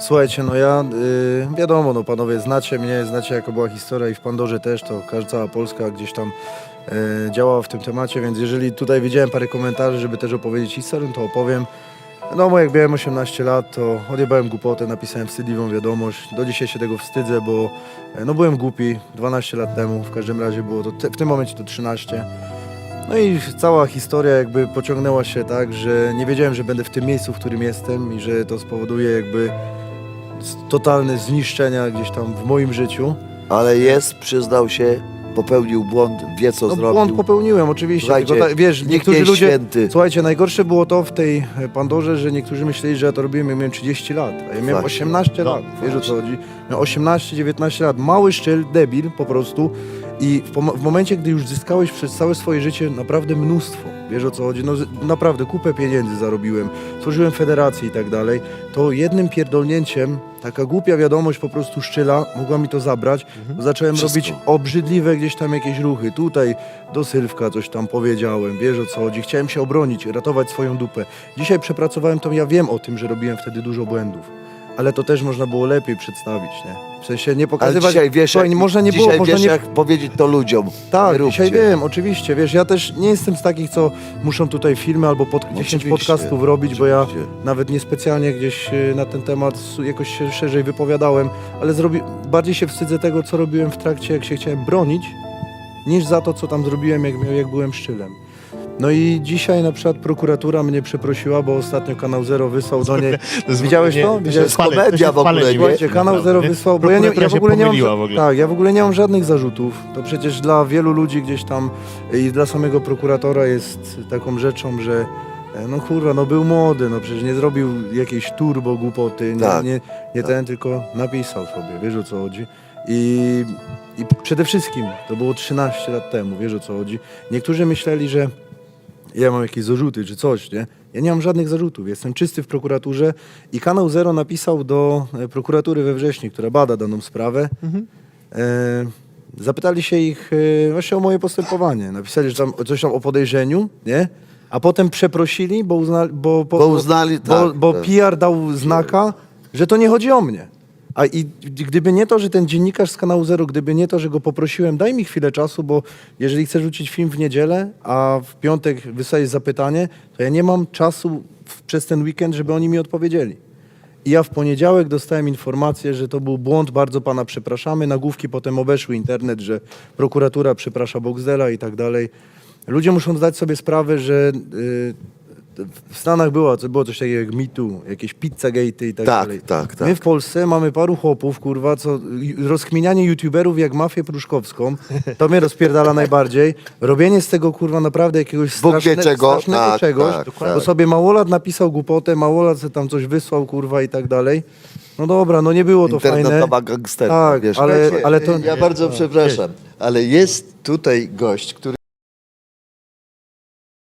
Słuchajcie, no ja, y, wiadomo, no panowie, znacie mnie, znacie jaka była historia i w Pandorze też, to każda cała Polska gdzieś tam y, działała w tym temacie, więc jeżeli tutaj widziałem parę komentarzy, żeby też opowiedzieć historię, to opowiem. No bo jak miałem 18 lat, to odjebałem głupotę, napisałem wstydliwą wiadomość. Do dzisiaj się tego wstydzę, bo e, no byłem głupi 12 lat temu, w każdym razie było to, w tym momencie to 13. No i cała historia jakby pociągnęła się tak, że nie wiedziałem, że będę w tym miejscu, w którym jestem i że to spowoduje jakby totalne zniszczenia gdzieś tam w moim życiu. Ale jest, przyznał się, popełnił błąd, wie co No zrobił. błąd popełniłem oczywiście, tylko ta, wiesz, niektórzy ludzie... święty. Słuchajcie, najgorsze było to w tej e, Pandorze, że niektórzy myśleli, że ja to robiłem, jak miałem 30 lat, a ja miałem Właśnie. 18 No, lat, wiesz o co chodzi? Miałem 18-19 lat, mały szczyl, debil po prostu i w, w momencie, gdy już zyskałeś przez całe swoje życie naprawdę mnóstwo, wiesz o co chodzi, no naprawdę kupę pieniędzy zarobiłem, tworzyłem federację i tak dalej, to jednym pierdolnięciem taka głupia wiadomość po prostu szczyla mogła mi to zabrać, bo zacząłem Wszystko. robić obrzydliwe gdzieś tam jakieś ruchy. Tutaj do Sylwka coś tam powiedziałem, wiesz o co chodzi. Chciałem się obronić, ratować swoją dupę. Dzisiaj przepracowałem to, ja wiem o tym, że robiłem wtedy dużo błędów. Ale to też można było lepiej przedstawić, nie? W sensie nie Ale pokazywać... dzisiaj wiesz, Słuchaj, jak, można nie dzisiaj było, można wiesz nie... jak powiedzieć to ludziom. Tak, Nie dzisiaj róbcie. wiem, oczywiście, wiesz, ja też nie jestem z takich, co muszą tutaj filmy albo pod 10 Oczywiście, podcastów robić, bo ja oczywiście. nawet niespecjalnie gdzieś y, na ten temat s- jakoś się szerzej wypowiadałem, ale zrobi... bardziej się wstydzę tego, co robiłem w trakcie, jak się chciałem bronić, niż za to, co tam zrobiłem, jak, jak byłem szczylem. No i dzisiaj na przykład prokuratura mnie przeprosiła, bo ostatnio Kanał Zero wysłał do niej... To jest Widziałeś nie- to? To Widziałeś jest spalenie, komedia to się w ogóle, nie? Słuchajcie, Kanał naprawdę, Zero wysłał, bo ja, nie, Prokuratura ja w się ogóle nie mam... pomyliła w ogóle. Tak, ja w ogóle nie mam żadnych zarzutów. To przecież dla wielu ludzi gdzieś tam i dla samego prokuratora jest taką rzeczą, że e, no kurwa, no był młody, no przecież nie zrobił jakiejś turbo głupoty, nie, Tak, nie, nie ten, tylko napisał sobie, wiesz o co chodzi. I, I przede wszystkim, to było 13 lat temu, wiesz o co chodzi. Niektórzy myśleli, że ja mam jakieś zarzuty czy coś, nie? Ja nie mam żadnych zarzutów, jestem czysty w prokuraturze i Kanał Zero napisał do e, prokuratury we wrześniu, która bada daną sprawę. E, zapytali się ich e, właśnie o moje postępowanie. Napisali, że tam coś tam o podejrzeniu, nie? A potem przeprosili, bo uznali, bo, Bo uznali, bo, tak, bo tak. PR dał znaka, że to nie chodzi o mnie. A i gdyby nie to, że ten dziennikarz z kanału Zero, gdyby nie to, że go poprosiłem, daj mi chwilę czasu, bo jeżeli chcę rzucić film w niedzielę, a w piątek wysłać zapytanie, to ja nie mam czasu w, przez ten weekend, żeby oni mi odpowiedzieli. I ja w poniedziałek dostałem informację, że to był błąd, bardzo pana przepraszamy. Nagłówki potem obeszły internet, że prokuratura przeprasza Boxdela i tak dalej. Ludzie muszą zdać sobie sprawę, że y, w Stanach było, było coś takiego jak MeToo, jakieś pizzagate i tak, Tak, dalej. tak, tak. My w Polsce mamy paru chłopów, kurwa, co rozkminianie youtuberów jak mafię pruszkowską, to mnie rozpierdala najbardziej. Robienie z tego, kurwa, naprawdę jakiegoś straszne, czego, strasznego tak, czegoś, tak, bo tak. sobie małolat napisał głupotę, małolat sobie tam coś wysłał, kurwa, i tak dalej. No dobra, no nie było to fajne. Internetowa gangsterka, Tak, wiesz. ale, Słuchajcie, ale to... Ja bardzo przepraszam, ale jest tutaj gość, który